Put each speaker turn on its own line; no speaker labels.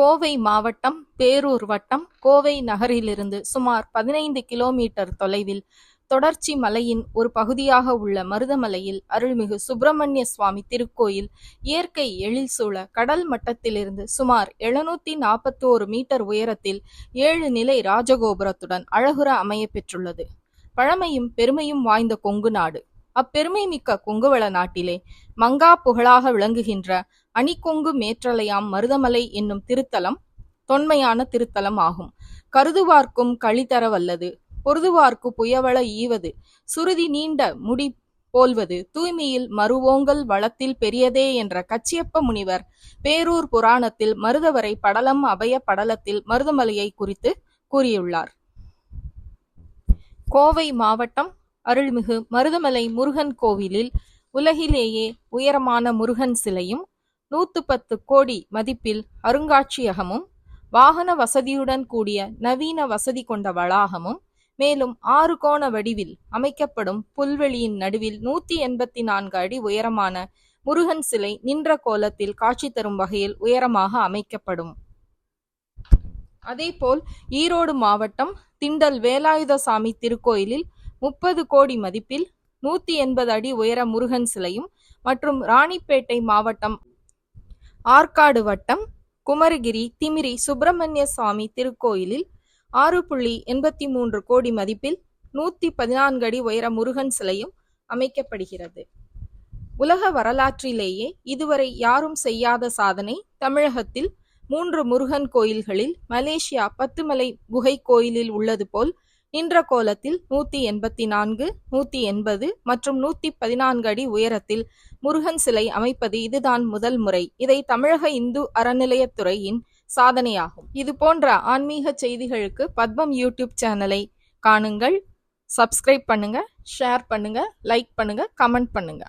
கோவை மாவட்டம் பேரூர் வட்டம் கோவை நகரிலிருந்து சுமார் பதினைந்து கிலோமீட்டர் தொலைவில் தொடர்ச்சி மலையின் ஒரு பகுதியாக உள்ள மருதமலையில் அருள்மிகு சுப்பிரமணிய சுவாமி திருக்கோயில் இயற்கை எழில் சூழ கடல் மட்டத்திலிருந்து சுமார் எழுநூத்தி நாற்பத்தோரு மீட்டர் உயரத்தில் ஏழு நிலை ராஜகோபுரத்துடன் அழகுற அமைய பெற்றுள்ளது. பழமையும் பெருமையும் வாய்ந்த கொங்கு நாடு. அப்பெருமை மிக்க கொங்குவள நாட்டிலே மங்கா புகழாக விளங்குகின்ற அணிக்கொங்கு மேற்றலையாம் மருதமலை என்னும் திருத்தலம் தொன்மையான திருத்தலம் ஆகும். கருதுவார்க்கும் களிதர வல்லது பொருதுவார்க்கு புயவள ஈவது சுருதி நீண்ட முடி போல்வது தூய்மையில் மறுவோங்கல் வளத்தில் பெரியதே என்ற கச்சியப்ப முனிவர் பேரூர் புராணத்தில் மருதவரை படலம் அபய படலத்தில் மருதமலையை குறித்து கூறியுள்ளார். கோவை மாவட்டம் அருள்மிகு மருதமலை முருகன் கோவிலில் உலகிலேயே உயரமான முருகன் சிலையும் நூத்து பத்து கோடி மதிப்பில் அருங்காட்சியகமும் வாகன வசதியுடன் கூடிய நவீன வசதி கொண்ட வளாகமும் மேலும் ஆறு கோண வடிவில் அமைக்கப்படும் புல்வெளியின் நடுவில் நூத்தி எண்பத்தி நான்கு அடி உயரமான முருகன் சிலை நின்ற கோலத்தில் காட்சி தரும் வகையில் உயரமாக அமைக்கப்படும். அதேபோல் ஈரோடு மாவட்டம் திண்டல் வேலாயுதசாமி திருக்கோயிலில் முப்பது கோடி மதிப்பில் நூத்தி எண்பது அடி உயர முருகன் சிலையும் மற்றும் ராணிப்பேட்டை மாவட்டம் ஆற்காடு வட்டம் குமரகிரி திமிரி சுப்பிரமணிய சுவாமி திருக்கோயிலில் ஆறு புள்ளி எண்பத்தி மூன்று கோடி மதிப்பில் நூத்தி பதினான்கு அடி உயர முருகன் சிலையும் அமைக்கப்படுகிறது. உலக வரலாற்றிலேயே இதுவரை யாரும் செய்யாத சாதனை தமிழகத்தில் மூன்று முருகன் கோயில்களில் மலேசியா பத்துமலை குகை கோயிலில் உள்ளது போல் நின்ற கோலத்தில் நூத்தி எண்பத்தி நான்கு நூத்தி எண்பது மற்றும் நூத்தி பதினான்கு அடி உயரத்தில் முருகன் சிலை அமைப்பது இதுதான் முதல் முறை. இதை தமிழக இந்து அறநிலையத்துறையின் சாதனையாகும். இது போன்ற ஆன்மீக செய்திகளுக்கு பத்மம் யூடியூப் சேனலை காணுங்கள். சப்ஸ்கிரைப் பண்ணுங்க ஷேர் பண்ணுங்க லைக் பண்ணுங்க கமெண்ட் பண்ணுங்க.